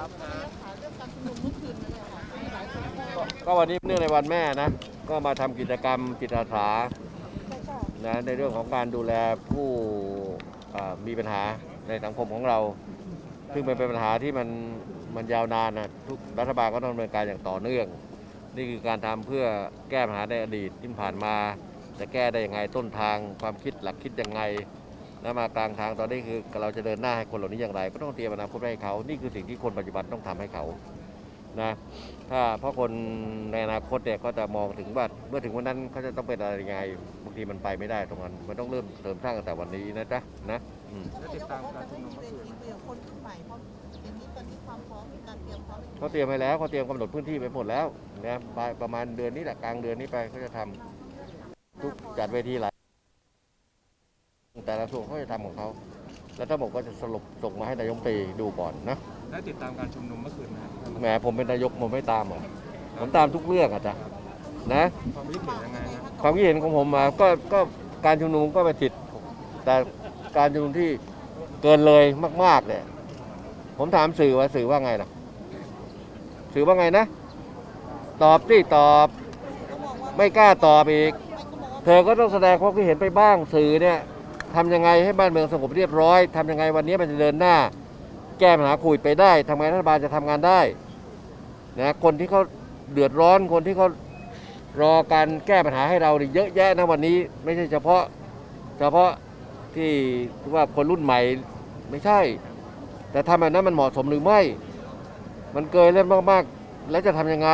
ครับก็วันนี้เนื่องในวันแม่นะ ก็มาทำกิจกรรมจิตอาสานะในเรื่องของการดูแลผู้มีปัญหาในสังคมของเรา ซึ่งเป็นปัญหาที่มันมันยาวนานนะทุกรัฐบาลก็ต้องดำเนินการอย่างต่อเนื่อง นี่คือการทำเพื่อแก้ปัญหาในอดีตที่ผ่านมา จะแก้ได้ยังไงต้นทางความคิดหลักคิดยังไง แล้วมากลางทางตอนนี้คือเราจะเดินหน้าให้คนเหล่านี้อย่างไร ก็ต้องเตรียมอนาคตให้เขานี่คือสิ่งที่คนปัจจุบันต้องทำให้เขานะถ้าเพราะคนในอนาคตเนี่ยก็จะมองถึงว่าเมื่อถึงวันนั้นเขาจะต้องเป็นอะไรยังไงบางทีมันไปไม่ได้ตรงนั้นมันต้องเริ่มเสริมสร้างตั้งแต่วันนี้นะจ๊ะนะติดตามการชุมนุมเมื่อคืนคนขึ้นใหม่เพราะอย่างนี้ตอนนี้ความพร้อมการเตรียมพร้อมเขาเตรียมไปแล้วเขาเตรียมกำหนดพื้นที่ไปหมดแล้วนะปลายประมาณเดือนนี้แหละกลางเดือนนี้ไปเขาจะทำทุกจัดเวทีหลาย แต่ละส่วนเขาจะทำของเขา แล้วทั้งหมดก็จะสรุปส่งมาให้นายกรัฐมนตรีดูก่อนนะ ได้ติดตามการชุมนุมเมื่อคืนไหมครับแหมผมเป็นนายกผมไม่ตามเหรอผมตามทุกเรื่องอะจ้ะนะ ความคิดเห็นยังไงครับ ความคิดเห็นของผมมาก็ก็การชุมนุมก็เป็นสิทธิ์แต่การชุมนุมที่เกินเลยมาก ๆเนี่ยผมถามสื่อว่าสื่อว่าไงล่ะ สื่อว่าไงนะ ตอบที่ตอบ ไม่กล้าตอบอีก เธอก็ต้องแสดงความคิดเห็นไปบ้างสื่อเนี่ย ทำยังไงให้บ้านเมืองสงบเรียบร้อยทำยังไงวันนี้มันจะเดินหน้า แก้ปัญหาโควิดไปได้ทำไงรัฐบาลจะทำงานได้นะคนที่เขาเดือดร้อนคนที่เขารอการแก้ปัญหาให้เราเนี่ยเยอะแยะนะวันนี้ ไม่ใช่เฉพาะ เฉพาะที่ว่าคนรุ่นใหม่ไม่ใช่ แต่ทำแบบนั้นมันเหมาะสมหรือไม่ มันเกินเล่นมากๆ แล้วจะทำยังไง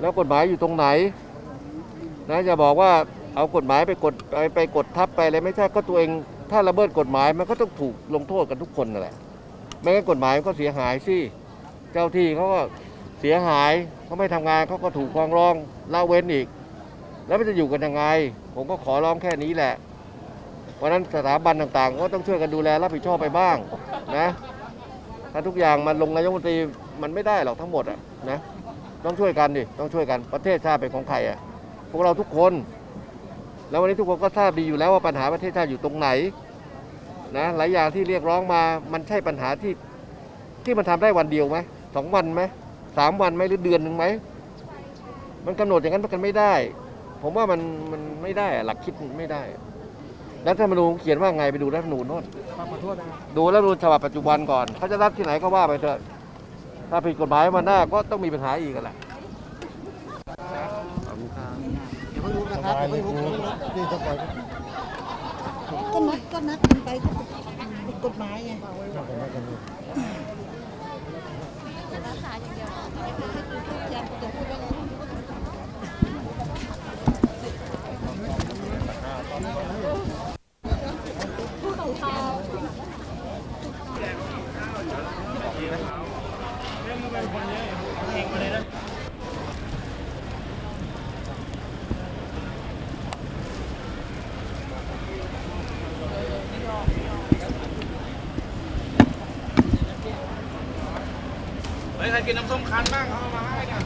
แล้วกฎหมายอยู่ตรงไหนนะจะบอกว่า เอากฎหมายไปกดไปไปกดทับไปอะไรไม่ใช่ก็ตัวเองถ้าละเมิดกฎหมายมันก็ต้องถูกลงโทษกันทุกคนนั่นแหละไม่งั้นกฎหมายมันก็เสียหายสิเจ้าที่เขาก็เสียหายเขาไม่ทำงานเขาก็ถูกฟ้องร้องละเว้นอีก แล้วมันจะอยู่กันยังไง ผมก็ขอร้องแค่นี้แหละ เพราะนั้นสถาบันต่างๆ ก็ต้องช่วยกันดูแลรับผิดชอบไปบ้างนะถ้าทุกอย่างมันลงนายกรัฐมนตรีมันไม่ได้หรอกทั้งหมดอะนะต้องช่วยกันดิต้องช่วยกันประเทศชาติเป็นของใครอะพวกเราทุกคน แล้ววันนี้ทุกคนก็ทราบดีอยู่แล้วว่าปัญหาประเทศชาติอยู่ตรงไหนนะหลายอย่างที่เรียกร้องมามันใช่ปัญหาที่ที่มันทำได้วันเดียวไหมสองวันไหมสามวันไหมหรือเดือนหนึ่งไหมมันกำหนดอย่างนั้นกันไม่ได้ ผมว่ามันมันไม่ได้อะหลักคิดมันไม่ได้อะรัฐธรรมนูญเขียนว่าไงไปดูรัฐธรรมนูญโน่นขอโทษนะครับดูรัฐธรรมนูญฉบับปัจจุบันก่อนเขาจะรับที่ไหนก็ว่าไปเถอะถ้าผิดกฎหมายมาหน้าก็ต้องมีปัญหาอีกกันแหละ อย่าเพิ่งรู้นะ ครับอย่าเพิ่งรู้นี่จะปล่อยก็นัดก็นัดกันไปก็ผิดกฎหมายไงรักษาอย่างเดียวยังจะพูดว่าไงเฮ้ย ใครกินน้ำส้มคั้นบ้างเอามาให้กัน